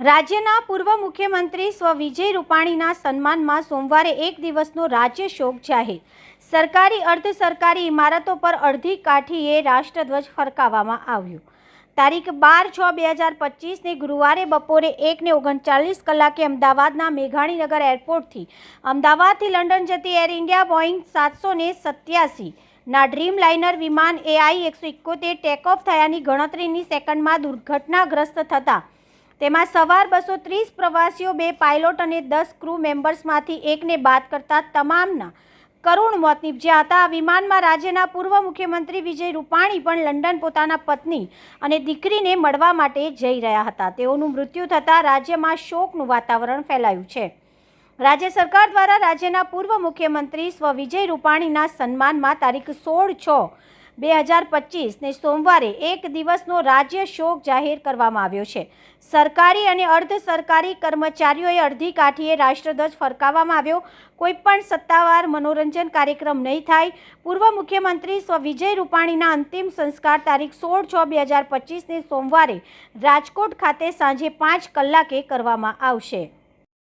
રાજ્યના પૂર્વ મુખ્યમંત્રી સ્વ વિજય રૂપાણીના સન્માનમાં સોમવારે એક દિવસનો રાજ્ય શોક જાહેર. સરકારી અર્ધ સરકારી ઇમારતો પર અડધી કાઠીએ રાષ્ટ્રધ્વજ ફરકાવવામાં આવ્યો. તારીખ બાર છ બે હજાર પચીસને ગુરુવારે બપોરે એકને ઓગણચાલીસ કલાકે અમદાવાદના મેઘાણીનગર એરપોર્ટથી અમદાવાદથી લંડન જતી એર ઇન્ડિયા બોઈંગ સાતસો ને સત્યાસી ના ડ્રીમ લાઇનર વિમાન એઆઈ એકસો ઇકોતેર ટેકઓફ થયાની ગણતરીની સેકન્ડમાં દુર્ઘટનાગ્રસ્ત થતાં તેમાં સવાર બસો ત્રીસ પ્રવાસીઓ, બે પાયલોટ અને દસ ક્રૂ મેમ્બર્સમાંથી એકને બાદ કરતા તમામના કરુણ મોત નીપજ્યા હતા. આ વિમાનમાં રાજ્યના પૂર્વ મુખ્યમંત્રી વિજય રૂપાણી પણ લંડન પોતાના પત્ની અને દીકરીને મળવા માટે જઈ રહ્યા હતા. તેઓનું મૃત્યુ થતાં રાજ્યમાં શોકનું વાતાવરણ ફેલાયું છે. રાજ્ય સરકાર દ્વારા રાજ્યના પૂર્વ મુખ્યમંત્રી સ્વ વિજય રૂપાણીના સન્માનમાં તારીખ સોળ છ બે હજાર પચીસને સોમવારે એક દિવસનો રાજ્ય શોક જાહેર કરવામાં આવ્યો છે. સરકારી અને અર્ધ સરકારી કર્મચારીઓએ અડધી કાઠીએ રાષ્ટ્રધ્વજ ફરકાવવામાં આવ્યો. કોઈપણ સત્તાવાર મનોરંજન કાર્યક્રમ નહીં થાય. પૂર્વ મુખ્યમંત્રી સ્વ વિજય રૂપાણીના અંતિમ સંસ્કાર તારીખ સોળ છ બે હજાર પચીસને સોમવારે રાજકોટ ખાતે સાંજે પાંચ કલાકે કરવામાં આવશે.